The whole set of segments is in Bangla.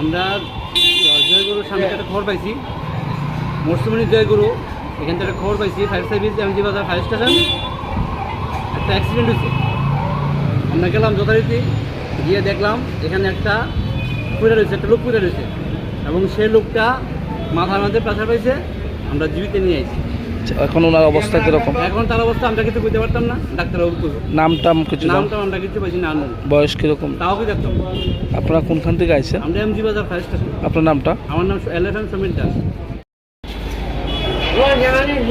আমরা জয়গুরুর সামনে একটা খবর পাইছি। মরসুমনি জয়গুরু, এখান থেকে খবর পাইছি, ফায়ার সার্ভিস, এমজি বাজার, ফায়ার স্টেশন। একটা অ্যাক্সিডেন্ট হয়েছে আমরা গেলাম যথারীতি, গিয়ে দেখলাম এখানে একটা পুড়ে রয়েছে, একটা লোক পুড়ে রয়েছে। এবং সেই লোকটা মাথার মধ্যে প্রেশার পাইছে, আমরা জীবিত নিয়ে আইছি। আচ্ছা, এখন ওনার অবস্থা কীরকম? এখন তার অবস্থা আমরা কিছু বুঝতে পারতাম না ডাক্তারবাবু নাম টাম কিছু জান- নামটা আমরা কিছু পাইছি না বয়স কীরকম? তাও কি দেখতাম? আপনারা কোনখান থেকে আইছেন? আমরা এমজি বাজার ফায়ার স্টেশন। আপনার নামটা? আমার নাম এলএফএম সমীর দাস।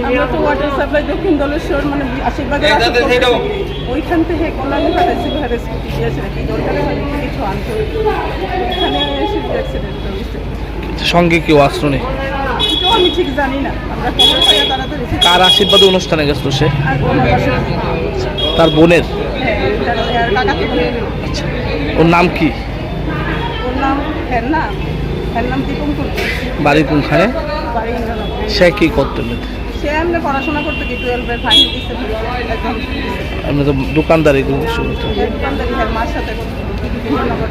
আমরা তো ওয়াটার সাপ্লাই দক্ষিণ দলেশ্বর মানে আশীর্বাদ। ওইখান থেকে কল্যাণী পাঠাইছি ঘরে স্কুটি নাকি? দরকারে কিছু আনতে। ওইখানে এসে অ্যাক্সিডেন্ট সঙ্গে কেউ আসলো নেই আমি ঠিক জানি না। আমরা খবর। কার আশীর্বাদে অনুষ্ঠানে গেছিল সে? তার বোনের? হ্যাঁ কাকা তো আচ্ছা। ওর নাম কি? ওর নাম হ্যার নাম দীপঙ্কর। বাড়ি কোনখানে? বাড়ি ইন্দ্রনগর। সে কি করতেন সে এমনি পড়াশোনা করতে কি টুয়েলভের ফাইন দিচ্ছে একদম তো দোকানদারি হ্যাঁ মার সাথে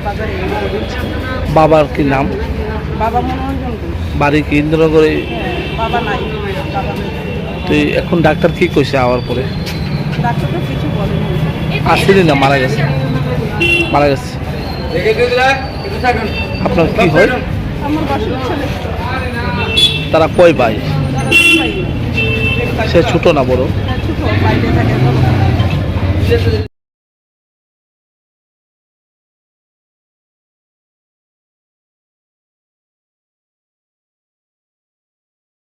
বাজারে। বাবার কি নাম? বাবা ঘোষ বাড়ি কি ইন্দ্রনগরে? হ্যাঁ তো এখন ডাক্তার কি কইছে আওয়ার পরে? আসেনি না মারা গেছে। মারা গেছে। আপনার কি হয়? তারা কয় ভাই? সে ছোট না বড়? ছোট। বড়।